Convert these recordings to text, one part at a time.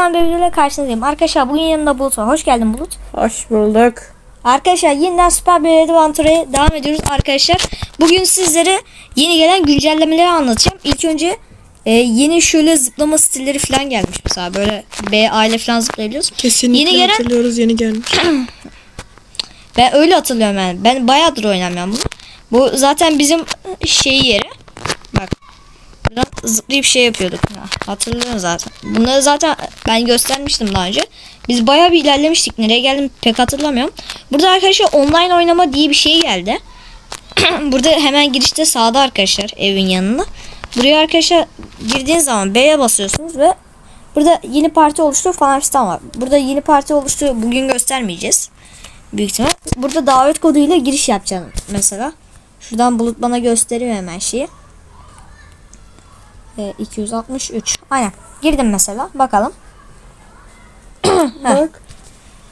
Ben bir videoyla karşınızdayım. Arkadaşlar bugün yanında Bulut var. Hoş geldin Bulut. Hoş bulduk. Arkadaşlar yeniden Süper bir Adventure'ya devam ediyoruz arkadaşlar. Bugün sizlere yeni gelen güncellemeleri anlatacağım. İlk önce e, yeni şöyle zıplama stilleri falan gelmiş mesela. Böyle B, A ile falan zıplayabiliyoruz. Kesinlikle Yeni gelen- hatırlıyoruz yeni gelmiş. Ben öyle hatırlıyorum yani. Ben bayağıdır oynamıyorum bunu. Bu zaten bizim şey yeri. Bak. Buradan zıplayıp şey yapıyorduk. Ya, hatırlıyorum zaten. Bunları zaten ben göstermiştim daha önce. Biz bayağı bir ilerlemiştik. Nereye geldim pek hatırlamıyorum. Burada arkadaşlar online oynama diye bir şey geldi. Burada hemen girişte sağda arkadaşlar evin yanında. Buraya arkadaşlar girdiğiniz zaman B'ye basıyorsunuz ve burada yeni parti oluştur falan filan var. Burada yeni parti oluştur bugün göstermeyeceğiz. Büyük ihtimal. Burada davet koduyla giriş yapacağım mesela. Şuradan bulut bana gösteriyor hemen şeyi. E, 263. Aynen. Girdim mesela. Bakalım. Bak.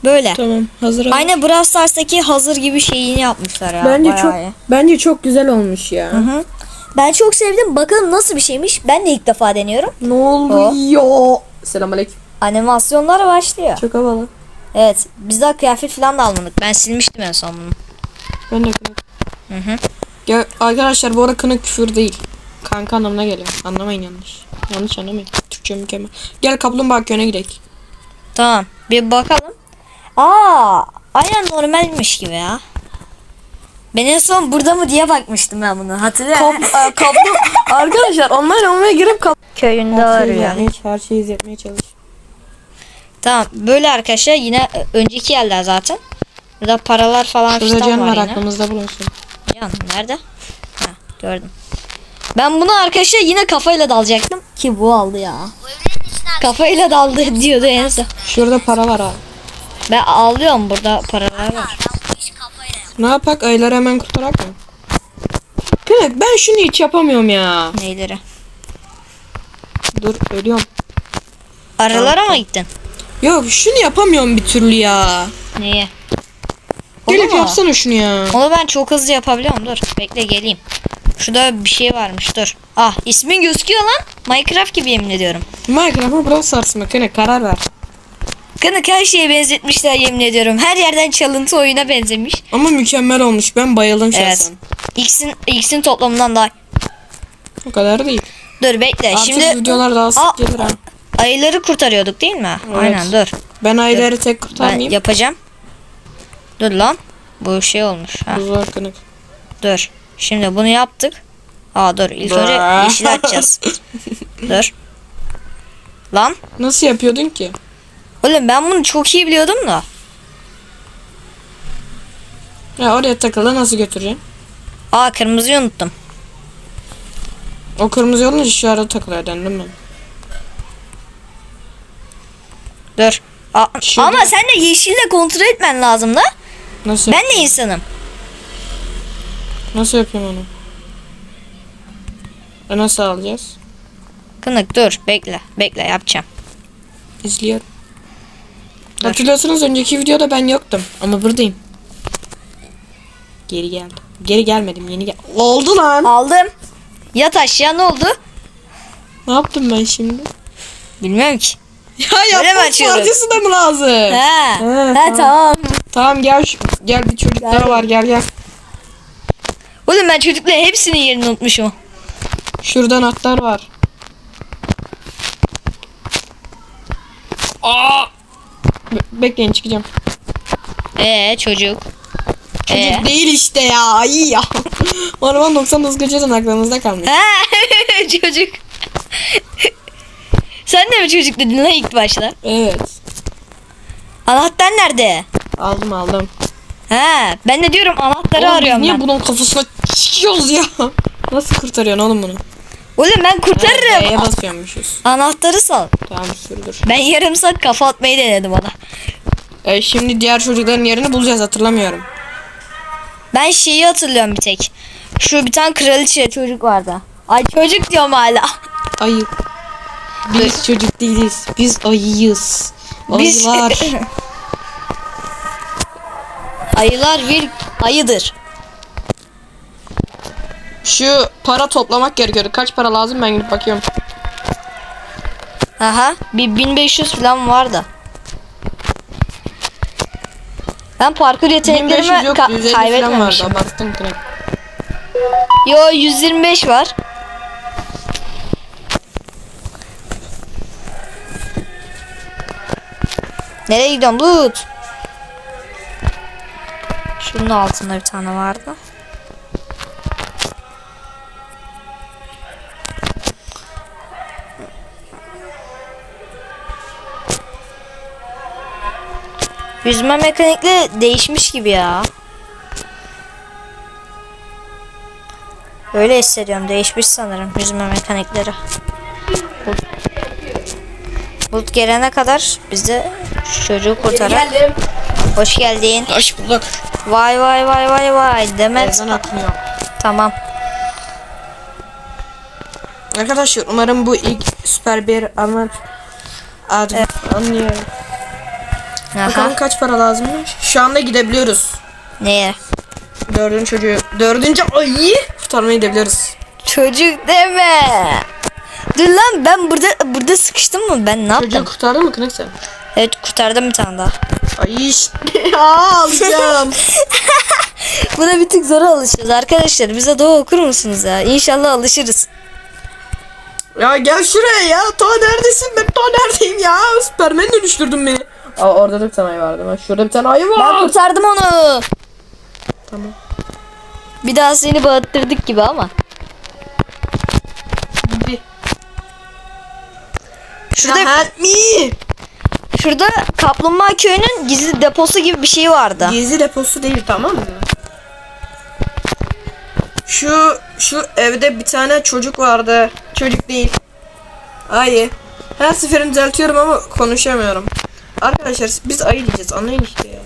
Böyle. Tamam hazır. Aynı Brawl Stars'taki hazır gibi şeyini yapmışlar ya. Bence Bayağı çok iyi. bence çok güzel olmuş ya. Hı. Ben çok sevdim. Bakalım nasıl bir şeymiş. Ben de ilk defa deniyorum. Ne oluyor? Selamünaleyküm. Animasyonlar başlıyor. Çok havalı. Evet. Biz daha kıyafet falan da almadık. Ben silmiştim en son bunu. Ben de kınık. Hı hı. Ya arkadaşlar bu arada kınık küfür değil. Kanka anlamına geliyor. Anlamayın yanlış. Yanlış anlamayın. Türkçe mükemmel. Gel kaplumbağa köyüne gidelim. Tamam. Bir bakalım. Aa, aynen normalmiş gibi ya. Ben en son burada mı diye bakmıştım ben bunu. Hatırlıyor musun? kaplum arkadaşlar online olmaya girip kap Köyünde her şeyi arıyor. yapmaya, her şeyi izletmeye çalış. Tamam. Böyle arkadaşlar yine e, önceki yerler zaten. Burada paralar falan Şurada filan can var var yine. aklımızda bulunsun. Can nerede? Ha, gördüm. Ben bunu arkadaşlar yine kafayla dalacaktım. Ki bu aldı ya. Kafayla daldı diyordu en son. Şurada para var abi. Ben ağlıyorum burada paralar var. Ne yapak? Ayları hemen kurtarak mı? Kınık ben şunu hiç yapamıyorum ya. Neyleri? Dur ölüyorum. Aralara mı gittin? Yok şunu yapamıyorum bir türlü ya. Niye? Onu Gelip mu? yapsana şunu ya. Onu ben çok hızlı yapabiliyorum. Dur bekle geleyim. Şurada bir şey varmış dur. Ah ismin gözüküyor lan. Minecraft gibi yemin ediyorum. Minecraft mı Brawl Stars mı? Kınık karar ver. Kınık her şeye benzetmişler yemin ediyorum. Her yerden çalıntı oyuna benzemiş. Ama mükemmel olmuş. Ben bayıldım Evet. şahsen. X'in X'in toplamından daha. O kadar değil. Dur bekle. Artık Şimdi videolar daha sık Aa, gelir ha. ayıları kurtarıyorduk değil mi? Evet. Aynen dur. Ben ayları tek Ben kurtarmayayım. yapacağım. Dur lan. Bu şey olmuş. Ha, kınık. dur. Şimdi bunu yaptık. Aa dur. İlk önce yeşil açacağız. dur. Lan. Nasıl yapıyordun ki? Oğlum ben bunu çok iyi biliyordum da. Ya oraya takılı nasıl götüreceğim? Aa kırmızıyı unuttum. O kırmızı yolun şu arada takılıyor dendim ben. Dur. Şurada- Ama sen de yeşille kontrol etmen lazım da. Nasıl, Ben de insanım. nasıl yapıyorum onu? E nasıl alacağız? Kınık dur bekle. Bekle yapacağım. İzliyorum. Dur. Hatırlıyorsunuz önceki videoda ben yoktum ama buradayım. Geri geldim. Geri gelmedim yeni gel. Oldu lan. Aldım. Yat aşağı ne oldu? Ne yaptım ben şimdi? Bilmiyorum ki. Ya mi yapmak açıyoruz? parçası da mı lazım? He. He, He tamam. Tamam. Gel şu- gel bir çocuklar Gel. var gel gel. Oğlum ben çocukların hepsinin yerini unutmuşum. Şuradan atlar var. Aa! Be- bekleyin çıkacağım. Ee çocuk. Çocuk Ee? değil işte ya. Ay ya. Orman 99 geceden aklınızda kalmış. Çocuk. Sen de mi çocuk dedin lan ilk başta? Evet. Anahtar nerede? Aldım aldım. He ben de diyorum anahtarı Oğlum arıyorum niye ben. bunun kafasına çıkıyoruz ya? Nasıl kurtarıyorsun oğlum bunu? Oğlum ben kurtarırım. E'ye basıyormuşuz. Anahtarı sal. Tamam sürdür. Ben yarım saat kafa atmayı denedim ona. E, şimdi diğer çocukların yerini bulacağız hatırlamıyorum. Ben şeyi hatırlıyorum bir tek. Şu bir tane kraliçe çocuk vardı. Ay çocuk diyorum hala. Ayı. Biz çocuk değiliz. Biz ayıyız. Biz- Ayılar. Bir ayıdır. Şu para toplamak gerekiyor. Kaç para lazım ben gidip bakıyorum. Aha bir 1500 falan vardı. Ben parkur yeteneklerimi 1500 yok ka- 150 falan vardı. kaybetmemişim. Abarttın. Yo 125 var. Nereye gidiyorsun Bulut? Şunun altında bir tane vardı. Yüzme mekanikle değişmiş gibi ya. Öyle hissediyorum. Değişmiş sanırım yüzme mekanikleri. Bulut, Bulut gelene kadar biz de çocuğu kurtarak. Hoş geldin. Hoş bulduk. Vay vay vay vay vay. Demet. Ezan akmıyor. Tamam. Arkadaşlar umarım bu ilk süper bir ama adı anlıyorum. Bakalım kaç para lazımmış. Şu anda gidebiliyoruz. Neye? Dördüncü çocuğu, dördüncü ayı kurtarmaya gidebiliyoruz. Çocuk deme. Dur lan ben burada burada sıkıştım mı? Ben ne yaptım? Çocuğu kurtardın mı Kınak sen? Evet kurtardım bir tane daha. Ay işte. Alacağım. Buna bir tık zor alışıyoruz arkadaşlar. Bize doğa okur musunuz ya? İnşallah alışırız. ya gel şuraya ya. Ta neredesin? Ben ta neredeyim ya? Süpermen dönüştürdün beni. Aa orada da bir tane ayı vardı. Ben şurada bir tane ayı Ben var. kurtardım onu. Tamam. Bir daha seni bağıttırdık gibi ama. Bir. Şurada help me. Şurada Kaplumbağa Köyü'nün gizli deposu gibi bir şey vardı. Gezi deposu değil tamam mı? Şu şu evde bir tane çocuk vardı. Çocuk değil. Ayı. Her seferini düzeltiyorum ama konuşamıyorum. Arkadaşlar biz ayı diyeceğiz anlayın işte ya.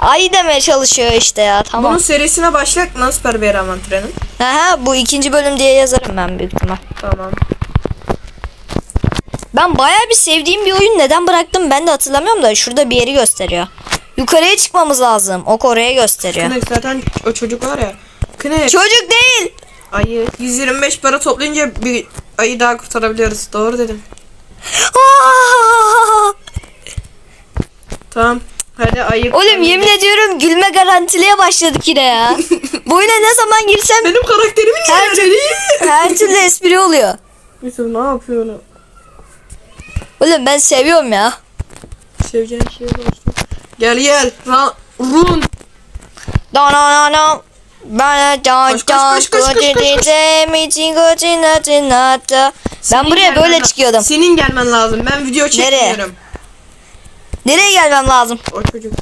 Ay demeye çalışıyor işte ya tamam. Bunun serisine başlayak mı Süper Trenin? Aha bu ikinci bölüm diye yazarım ben büyük ihtimal. Tamam. Ben bayağı bir sevdiğim bir oyun neden bıraktım ben de hatırlamıyorum da şurada bir yeri gösteriyor. Yukarıya çıkmamız lazım. Ok oraya gösteriyor. Kınek zaten o çocuk var ya. Kınek Çocuk değil. ayı 125 para toplayınca bir ayı daha kurtarabiliyoruz. Doğru dedim. Tamam. Hadi ayı. Oğlum yemin ediyorum gülme garantiliye başladık yine ya. Bu oyuna ne zaman girsem Benim karakterimin Her her türlü espri oluyor. Yusuf ne yapıyor onu? Oğlum ben seviyorum ya. Seveceğin şey var. Gel gel. Ra run. Da na na na. Bana can can koş, koş, koş. Ben buraya böyle çıkıyordum. Senin gelmen lazım. Ben video Nereye? çekmiyorum. Nereye gelmem lazım? O çocuk.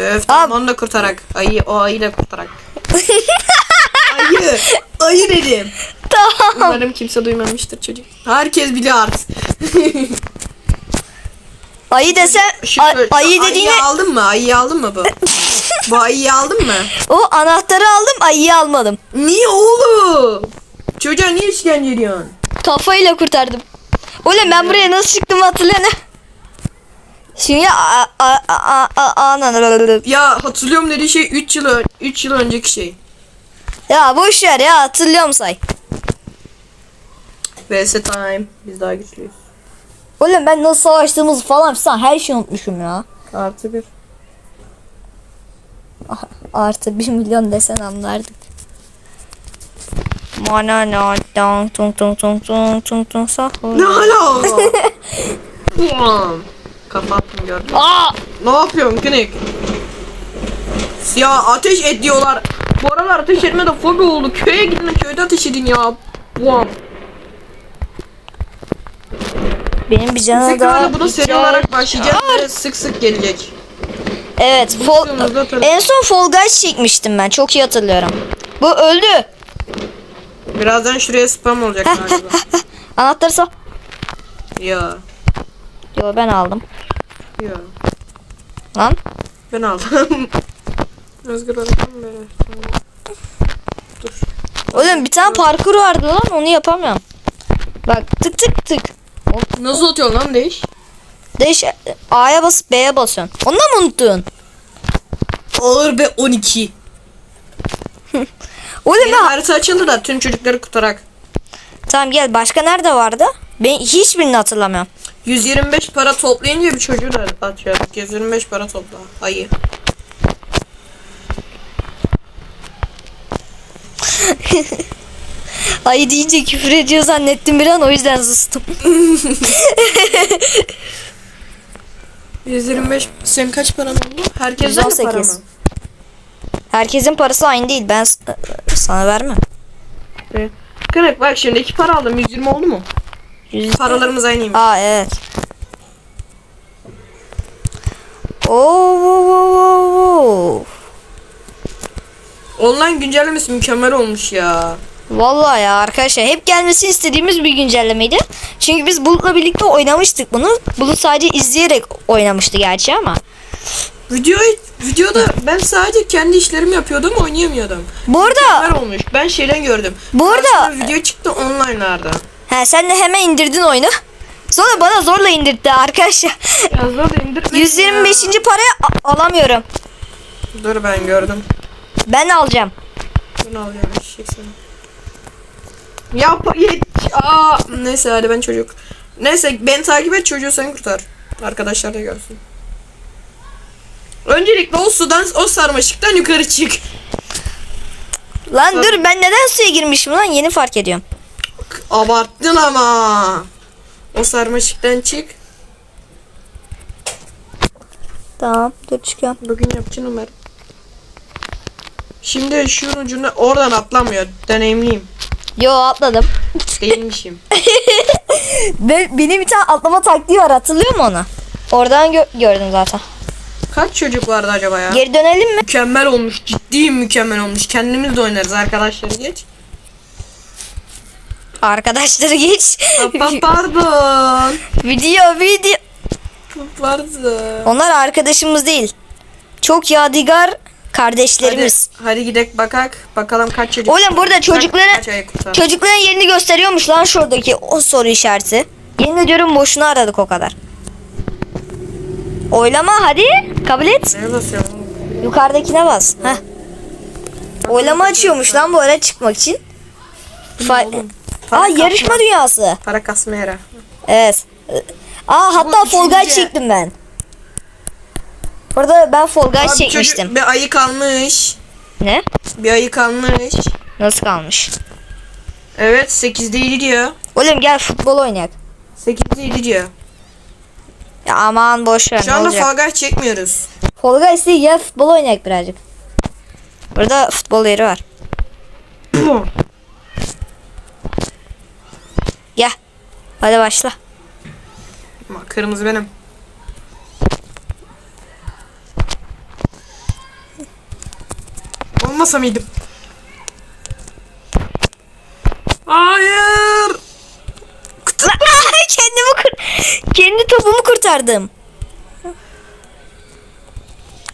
Öf, onu da kurtarak. Ayı o ayı da kurtarak. ayı. Ayı dedim. Tamam. Umarım kimse duymamıştır çocuk. Herkes biliyor artık. Ayı desem Şu, a- şu ayı ayıyı dediğine aldın mı? Ayıyı aldın mı bu? bu ayıyı aldın mı? o anahtarı aldım ayıyı almadım. Niye oğlum? Çocuğa niye işkence ediyorsun? Kafayla kurtardım. Oğlum ben buraya nasıl çıktım musun? Şimdi a a a a a Ya hatırlıyorum dediği şey 3 yıl ön- 3 yıl önceki şey. Ya boş ver ya hatırlıyorum say. VS time. Biz daha güçlüyüz. Oğlum ben nasıl savaştığımızı falan filan her şeyi unutmuşum ya. Artı bir. Artı 1 milyon desen anlardık. Mana na dong tung tung tung tung tung tung sahur. Ne hala? Ulan. Kapattım gördün. mü? Aa! Ne yapıyorsun Kınik? Ya ateş et diyorlar. Bu aralar ateş etme de fobi oldu. Köye gidin köyde ateş edin ya. Buam. Benim bir canım Tekrar daha da bunu seri olarak ay- başlayacağız ve sık sık gelecek. Evet, atarız. en son Fall Guys çekmiştim ben. Çok iyi hatırlıyorum. Bu öldü. Birazdan şuraya spam olacak galiba. Anahtarı sal. ya. Yo ben aldım. Ya. Lan. Ben aldım. Özgür bırakın beni. Dur. Oğlum bir tane parkur vardı lan onu yapamıyorum. Bak tık tık tık. Nasıl atıyorsun lan değiş? Değiş A'ya basıp B'ye basıyorsun. Onu da mı unuttun? Ağır be 12. Oğlum Benim ya. harita açıldı da tüm çocukları kutarak. Tamam gel başka nerede vardı? Ben hiçbirini hatırlamıyorum. 125 para toplayınca bir çocuğu da atıyorduk. 125 para topla. Ayı. Ayı deyince küfür ediyor zannettim bir an o yüzden sustum. 125 senin kaç paran oldu? Herkesten de para 118. mı? Herkesin parası aynı değil. Ben s- sana vermem. Evet. Kırık bak şimdi iki para aldım. 120 oldu mu? Yüz- Paralarımız aynıymış. Aa evet. Oo, oo. Online güncellemesi mükemmel olmuş ya. Vallahi ya arkadaşlar hep gelmesini istediğimiz bir güncellemeydi. Çünkü biz Bulut'la birlikte oynamıştık bunu. Bulut sadece izleyerek oynamıştı gerçi ama. Videoyu videoda ben sadece kendi işlerimi yapıyordum oynayamıyordum. Bu arada Mükemmel olmuş. Ben şeyden gördüm. Bu arada- video çıktı online'larda. he, sen de hemen indirdin oyunu. Sonra bana zorla indirtti arkadaşlar. Yazma da indirmedim 125. ya. parayı a- alamıyorum. Dur ben gördüm. Ben alacağım. Bunu alıyorum eşek seni. Ya pa- ye- Aa, neyse hadi ben çocuk. Neyse beni takip et çocuğu sen kurtar. Arkadaşlar da görsün. Öncelikle o sudan o sarmaşıktan yukarı çık. Lan dur ben neden suya girmişim lan yeni fark ediyorum. Abarttın ama. O sarmaşıktan çık. Tamam dur çıkıyorum. Bugün yapacaksın Ömer. Şimdi şunun ucuna oradan atlamıyor. Deneyimliyim. Yo atladım. Değilmişim. Be- benim bir tane atlama taktiği var hatırlıyor musun onu? Oradan gö- gördüm zaten. Kaç çocuk vardı acaba ya? Geri dönelim mi? Mükemmel olmuş. Ciddi mükemmel olmuş. Kendimiz de oynarız arkadaşları geç. Arkadaşları geç. Pa- pardon. video video. Pardon. Onlar arkadaşımız değil. Çok yadigar kardeşlerimiz. Hadi, hadi gidelim bakak. Bakalım kaç çocuk. Oğlum burada çocukların çocukların yerini gösteriyormuş lan şuradaki o soru işareti. Yemin ediyorum boşuna aradık o kadar. Oylama hadi kabul et. Neye basıyorum? Yukarıdakine bas. Heh. Oylama açıyormuş lan bu ara çıkmak için. Fa- Aa yarışma dünyası. Para kasma yere. Evet. Aa hatta üçüncü- çektim ben. Burada ben Fall Guys Abi çekmiştim. çocuk bir ayı kalmış. Ne? Bir ayı kalmış. Nasıl kalmış? Evet 8'de 7 diyor. Oğlum gel futbol oynayak. 8'de 7 diyor. Ya aman boş ver Şu anda? Fall Guys çekmiyoruz. Fall Guys değil gel futbol oynayak birazcık. Burada futbol yeri var. Gel. Hadi başla. Kırmızı benim. Olmasa mıydım? Hayır. Kendimi kur kendi topumu kurtardım.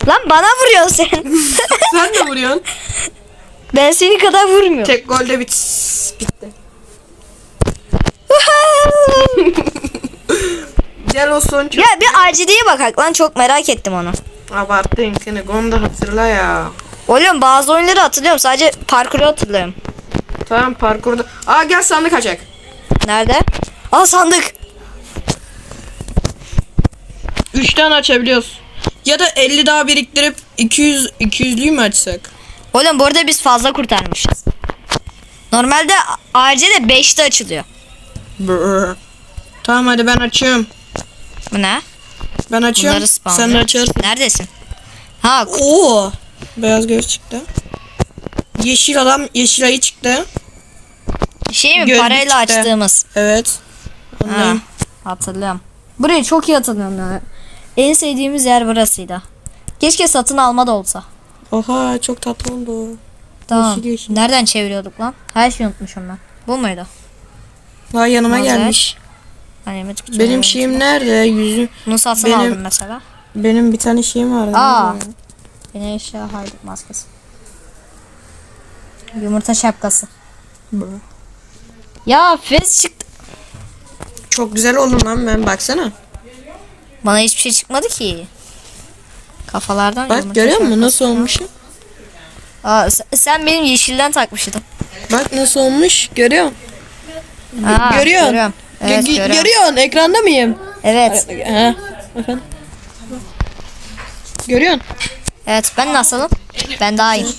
Lan bana vuruyorsun sen. Sen de vuruyorsun. ben seni kadar vurmuyorum. Tek golde bit bitti. Gel o son çok ya bir RGD'ye bakak lan çok merak ettim onu. abarttın seni. Onu da hatırla ya. Oğlum bazı oyunları hatırlıyorum sadece parkuru hatırlıyorum. Tamam parkurda. Aa gel sandık açak. Nerede? Aa sandık. 3 tane açabiliyoruz. Ya da 50 daha biriktirip 200 200'lüyü mü açsak? Oğlum bu arada biz fazla kurtarmışız. Normalde ARC de 5'te açılıyor. Brr. Tamam hadi ben açıyorum. Bu ne? Ben açıyorum. Sen de açarsın. Neredesin? Ha Oo. Beyaz göz çıktı. Yeşil adam, yeşil ayı çıktı. şey mi Gözlük parayla çıktı. açtığımız. Evet. Ha, hatırlıyorum. Burayı çok iyi hatırlıyorum. ya. En sevdiğimiz yer burasıydı. Keşke satın alma da olsa. Oha çok tatlı oldu. Tamam. Yeşil yeşil. Nereden çeviriyorduk lan? Her şeyi unutmuşum ben. Bu muydu? Vay yanıma Mazhar. gelmiş. Hani Benim şeyim nerede? Yüzü. Bunu satın benim- aldım mesela. Benim bir tane şeyim vardı. Aa. Nerede? Yine eşya maskesi. Yumurta şapkası. Brr. Ya fes çıktı. Çok güzel oldum lan ben baksana. Bana hiçbir şey çıkmadı ki. Kafalardan Bak görüyor musun nasıl olmuşum? Aa, sen, sen benim yeşilden takmıştın. Bak nasıl olmuş görüyor musun? Aa, Görüyorsun. Görüyorum. Evet, gö- görüyorum. görüyorsun ekranda mıyım? Evet. He. Efendim. Görüyorsun? Evet ben nasılım? Ben daha iyiyim.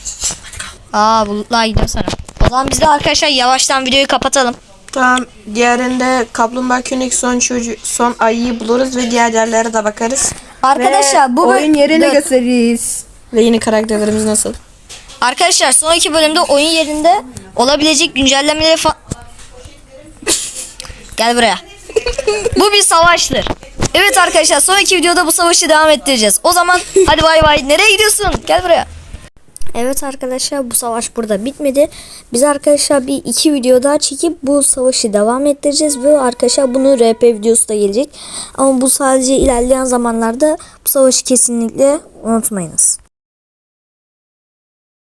Aa bulutlar gidiyor sana. O zaman biz de arkadaşlar yavaştan videoyu kapatalım. Tamam. Diğerinde kaplumbağa künük son çocuğu son ayıyı buluruz ve diğer yerlere de bakarız. Arkadaşlar bu böl- oyun yerini Dur. gösteririz. Ve yeni karakterlerimiz nasıl? Arkadaşlar son iki bölümde oyun yerinde olabilecek güncellemeleri fa- Gel buraya. bu bir savaştır. Evet arkadaşlar son iki videoda bu savaşı devam ettireceğiz. O zaman hadi bay bay. Nereye gidiyorsun? Gel buraya. Evet arkadaşlar bu savaş burada bitmedi. Biz arkadaşlar bir iki video daha çekip bu savaşı devam ettireceğiz ve arkadaşlar bunun RP videosu da gelecek. Ama bu sadece ilerleyen zamanlarda bu savaşı kesinlikle unutmayınız.